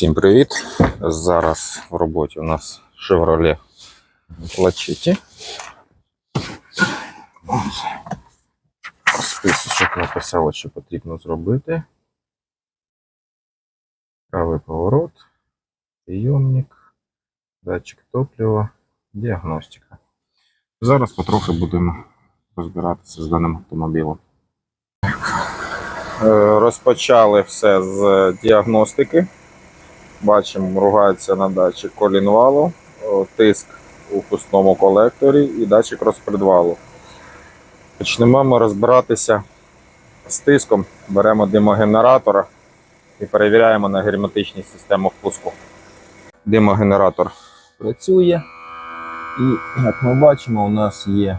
Всім привіт! Зараз в роботі у нас Chevrolet Lachetti. Списочок написало, що потрібно зробити. Правий поворот, прийомник, датчик топлива, діагностика. Зараз потрохи будемо розбиратися з даним автомобілем. Е, Розпочали все з діагностики. Бачимо, ругається на датчик колінвалу, тиск у пустому колекторі і датчик розпредвалу. Почнемо розбиратися з тиском. Беремо димогенератора і перевіряємо на герметичність систему впуску. Димогенератор працює. І, як ми бачимо, у нас є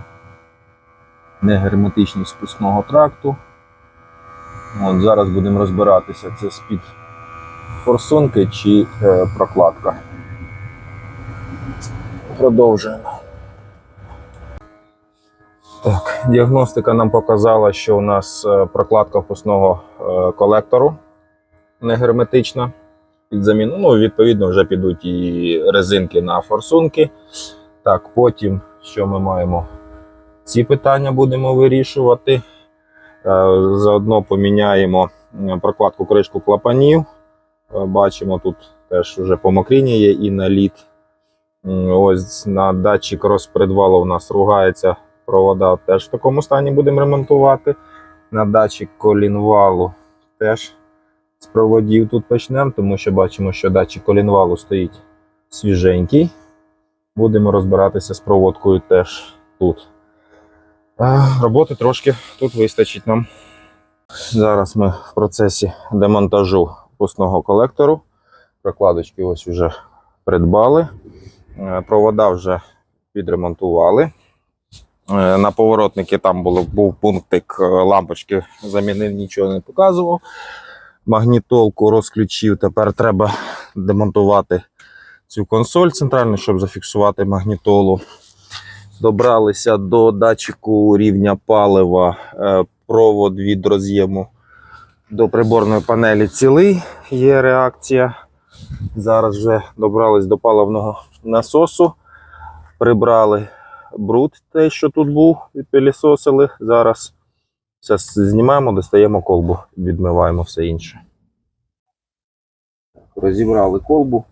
негерметичність впускного тракту. От, зараз будемо розбиратися, це з-під форсунки чи е, прокладка. Продовжуємо. Так, діагностика нам показала, що у нас е, прокладка впускного е, колектору не герметична під заміну. Ну, відповідно, вже підуть і резинки на форсунки. Так, потім, що ми маємо? Ці питання будемо вирішувати. Заодно поміняємо прокладку кришку клапанів. Бачимо, тут теж вже помокріння є і наліт. Ось на датчик розпредвалу у нас ругається провода, теж в такому стані будемо ремонтувати. На датчик колінвалу теж з проводів тут почнемо, тому що бачимо, що датчик колінвалу стоїть свіженький. Будемо розбиратися з проводкою теж тут. Роботи трошки тут вистачить нам. Зараз ми в процесі демонтажу пусного колектору. Прокладочки ось вже придбали. Е, Провода вже підремонтували. Е, На поворотники там було, був пунктик е, лампочки, замінив, нічого не показував. Магнітолку розключив. Тепер треба демонтувати цю консоль центральну, щоб зафіксувати магнітолу. Добралися до датчику рівня палива. Провод від роз'єму до приборної панелі цілий. Є реакція. Зараз вже добрались до паливного насосу. Прибрали бруд, те, що тут був, відпилісосили. Зараз все знімаємо, достаємо колбу, відмиваємо все інше. Розібрали колбу.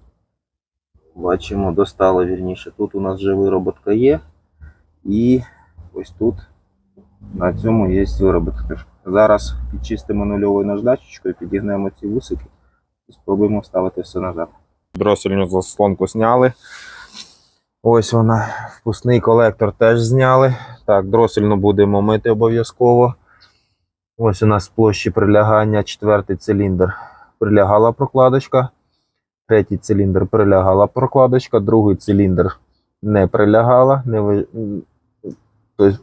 Бачимо, достали вірніше. Тут у нас вже вироботка є. І ось тут на цьому є вироботка. Зараз підчистимо нульовою наждачечкою, підігнемо ці вусики і спробуємо вставити все назад. Дросельну заслонку зняли. Ось вона. Впускний колектор теж зняли. Так, дросельну будемо мити обов'язково. Ось у нас площі прилягання четвертий циліндр. Прилягала прокладочка. Третій циліндр прилягала прокладочка, другий циліндр не прилягала. Не.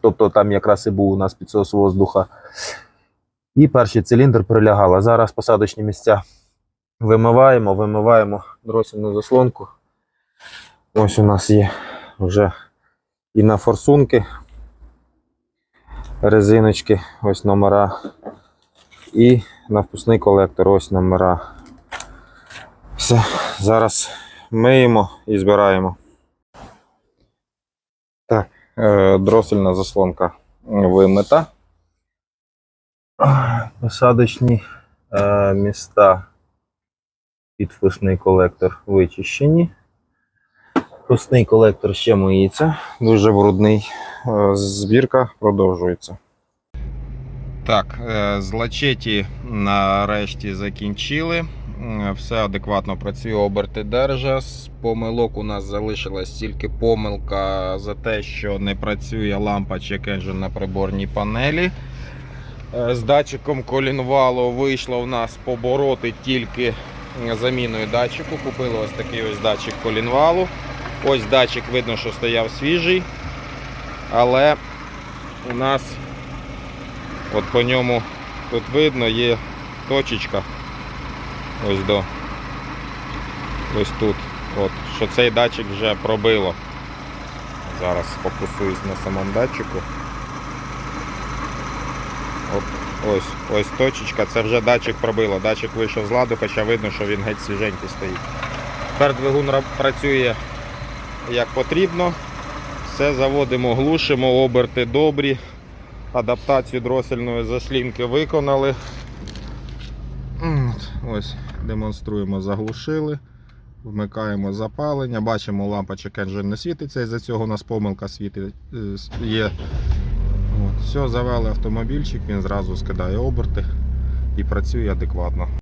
Тобто там якраз і був у нас підсос воздуха. І перший циліндр прилягала. Зараз посадочні місця вимиваємо, вимиваємо дросільну заслонку. Ось у нас є вже і на форсунки резиночки, ось номера. І на впускний колектор, ось номера. Все, зараз миємо і збираємо. Так, е, дросельна заслонка вимита. Посадочні е, міста під впускний колектор вичищені. Впускний колектор ще миється, дуже брудний. Е, Збірка продовжується. Так, е, з нарешті закінчили. Все адекватно працює, оберти держа. З помилок у нас залишилась тільки помилка за те, що не працює лампа check engine на приборній панелі. Е, З датчиком колінвалу вийшло в нас побороти тільки заміною датчику. Купили ось такий ось датчик колінвалу. Ось датчик видно, що стояв свіжий. Але у нас от по ньому тут видно є точечка. Ось до. Ось тут. От, що цей датчик вже пробило. Зараз фокусуюсь на самому датчику. От, Ось, ось точечка, це вже датчик пробило. Датчик вийшов з ладу, хоча видно, що він геть свіженький стоїть. Тепер двигун працює як потрібно. Все заводимо, глушимо, оберти добрі. Адаптацію дросельної заслінки виконали. Ось демонструємо, заглушили. Вмикаємо запалення, бачимо, лампочок Engine не світиться, із-за цього у нас помилка світить, е, є. Все, завели автомобільчик, він зразу скидає оберти і працює адекватно.